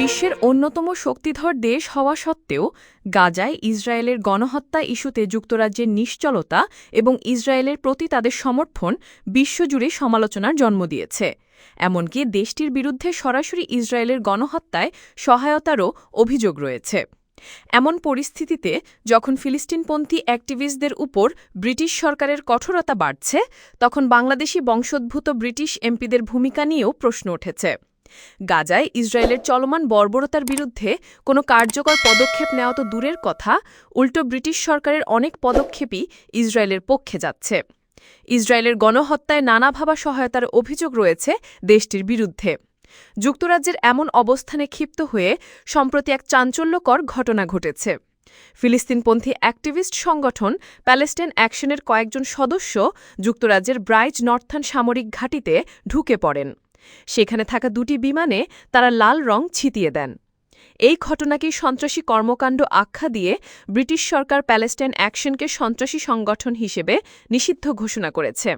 বিশ্বের অন্যতম শক্তিধর দেশ হওয়া সত্ত্বেও, গাজায় ইসরায়েলের গণহত্যা ইস্যুতে যুক্তরাজ্যের নিশ্চলতা এবং ইসরায়েলের প্রতি তাদের সমর্থন বিশ্বজুড়ে সমালোচনার জন্ম দিয়েছে। এমনকি দেশটির বিরুদ্ধে সরাসরি ইসরায়েলের গণহত্যায় সহায়তারও অভিযোগ রয়েছে। এমন পরিস্থিতিতে, যখন ফিলিস্তিনপন্থী অ্যাক্টিভিস্টদের উপর ব্রিটিশ সরকারের কঠোরতা বাড়ছে, তখন বাংলাদেশি বংশোদ্ভূত ব্রিটিশ এমপিদের ভূমিকা নিয়েও প্রশ্ন উঠেছে। গাজায় ইসরায়েলের চলমান বর্বরতার বিরুদ্ধে কোনো কার্যকর পদক্ষেপ নেওয়া তো দূরের কথা, উল্টো ব্রিটিশ সরকারের অনেক পদক্ষেপই ইসরায়েলের পক্ষে যাচ্ছে। ইসরায়েলের গণহত্যায় নানা ভাবা সহায়তার অভিযোগ রয়েছে দেশটির বিরুদ্ধে। যুক্তরাজ্যের এমন অবস্থানে ক্ষিপ্ত হয়ে সম্প্রতি এক চাঞ্চল্যকর ঘটনা ঘটেছে। ফিলিস্তিনপন্থী অ্যাক্টিভিস্ট সংগঠন প্যালেস্টাইন অ্যাকশনের কয়েকজন সদস্য যুক্তরাজ্যের ব্রাইজ নর্থান সামরিক ঘাঁটিতে ঢুকে পড়েন। সেখানে থাকা দুটি বিমানে তারা লাল রং ছিটিয়ে দেন। এই ঘটনাকেই সন্ত্রাসী কর্মকাণ্ড আখ্যা দিয়ে ব্রিটিশ সরকার প্যালেস্টাইন অ্যাকশনকে সন্ত্রাসী সংগঠন হিসেবে নিষিদ্ধ ঘোষণা করেছে।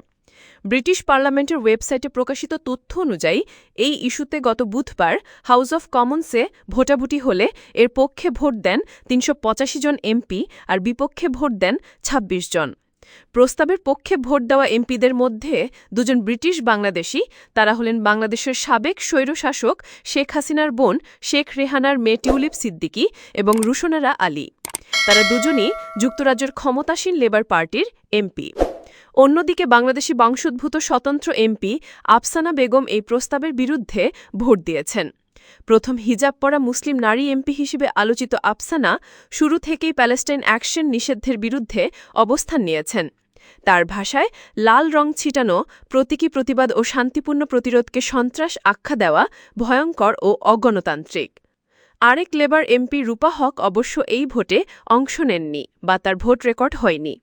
ব্রিটিশ পার্লামেন্টের ওয়েবসাইটে প্রকাশিত তথ্য অনুযায়ী, এই ইস্যুতে গত বুধবার হাউস অব কমন্সে ভোটাভুটি হলে এর পক্ষে ভোট দেন তিনশো পঁচাশি জন এমপি আর বিপক্ষে ভোট দেন ২৬ জন। প্রস্তাবের পক্ষে ভোট দেওয়া এমপিদের মধ্যে দুজন ব্রিটিশ বাংলাদেশি, তারা হলেন বাংলাদেশের সাবেক স্বৈরশাসক শেখ হাসিনার বোন শেখ রেহানার মেয়ে টিউলিপ সিদ্দিকী এবং রুশনারা আলী। তারা দুজনই যুক্তরাজ্যের ক্ষমতাসীন লেবার পার্টির এমপি। অন্যদিকে বাংলাদেশি বংশোদ্ভূত স্বতন্ত্র এমপি আফসানা বেগম এই প্রস্তাবের বিরুদ্ধে ভোট দিয়েছেন। প্রথম হিজাব পরা মুসলিম নারী এমপি হিসেবে আলোচিত আফসানা শুরু থেকেই প্যালেস্টাইন অ্যাকশন নিষেধের বিরুদ্ধে অবস্থান নিয়েছেন। তার ভাষায়, লাল রং ছিটানো, প্রতীকী প্রতিবাদ ও শান্তিপূর্ণ প্রতিরোধকে সন্ত্রাস আখ্যা দেওয়া ভয়ঙ্কর ও অগণতান্ত্রিক। আরেক লেবার এমপি রূপা হক অবশ্য এই ভোটে অংশ নেননি বা তার ভোট রেকর্ড হয়নি।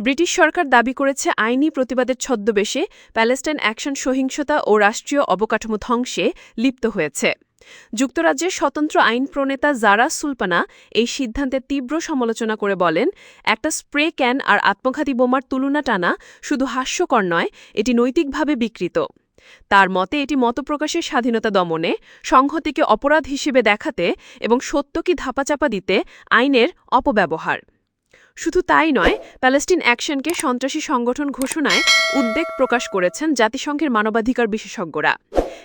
ব্রিটিশ সরকার দাবি করেছে আইনি প্রতিবাদের ছদ্মবেশে প্যালেস্টাইন অ্যাকশন সহিংসতা ও রাষ্ট্রীয় অবকাঠামো ধ্বংসে লিপ্ত হয়েছে। যুক্তরাজ্যের স্বতন্ত্র আইন প্রণেতা জারা সুলপানা এই সিদ্ধান্তের তীব্র সমালোচনা করে বলেন, একটা স্প্রে ক্যান আর আত্মঘাতী বোমার তুলনা টানা শুধু হাস্যকর নয়, এটি নৈতিকভাবে বিকৃত। তার মতে, এটি মতপ্রকাশের স্বাধীনতা দমনে, সংহতিকে অপরাধ হিসেবে দেখাতে এবং সত্যকে ধাপাচাপা দিতে আইনের অপব্যবহার। শুধু তাই নয়, প্যালেস্টিন অ্যাকশনকে সন্ত্রাসী সংগঠন ঘোষণায় উদ্বেগ প্রকাশ করেছেন জাতিসংঘের মানবাধিকার বিশেষজ্ঞরা।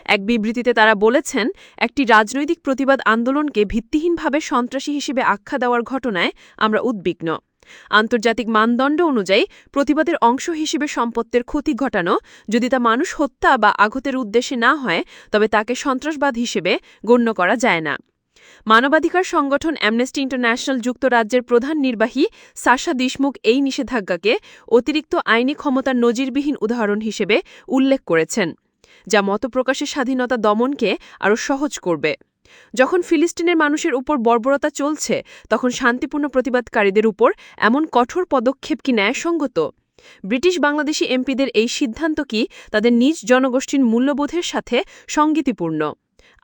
এক বিবৃতিতে তারা বলেছেন, একটি রাজনৈতিক প্রতিবাদ আন্দোলনকে ভিত্তিহীনভাবে সন্ত্রাসী হিসেবে আখ্যা দেওয়ার ঘটনায় আমরা উদ্বিগ্ন। আন্তর্জাতিক মানদণ্ড অনুযায়ী, প্রতিবাদের অংশ হিসেবে সম্পত্তির ক্ষতি ঘটানো, যদি তা মানুষ হত্যা বা আঘতের উদ্দেশ্যে না হয়, তবে তাকে সন্ত্রাসবাদ হিসেবে গণ্য করা যায় না। মানবাধিকার সংগঠন অ্যামনেস্টি ইন্টারন্যাশনাল যুক্তরাজ্যের প্রধান নির্বাহী সাশা দিশমুখ এই নিষেধাজ্ঞাকে অতিরিক্ত আইনি ক্ষমতার নজিরবিহীন উদাহরণ হিসেবে উল্লেখ করেছেন, যা মতপ্রকাশের স্বাধীনতা দমনকে আরও সহজ করবে। যখন ফিলিস্তিনের মানুষের উপর বর্বরতা চলছে, তখন শান্তিপূর্ণ প্রতিবাদকারীদের উপর এমন কঠোর পদক্ষেপ কি ন্যায়সঙ্গত? ব্রিটিশ বাংলাদেশি এমপিদের এই সিদ্ধান্ত কি তাদের নিজ জনগোষ্ঠীর মূল্যবোধের সাথে সঙ্গীতিপূর্ণ?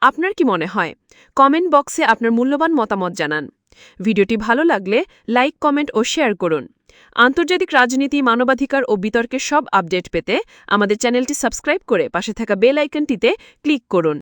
আপনার কি মনে হয়? কমেন্ট বক্সে আপনার মূল্যবান মতামত জানান। ভিডিওটি ভালো লাগলে লাইক, কমেন্ট ও শেয়ার করুন। আন্তর্জাতিক রাজনীতি, মানবাধিকার ও বিতর্কের সব আপডেট পেতে আমাদের চ্যানেলটি সাবস্ক্রাইব করে পাশে থাকা বেল আইকনটিতে ক্লিক করুন।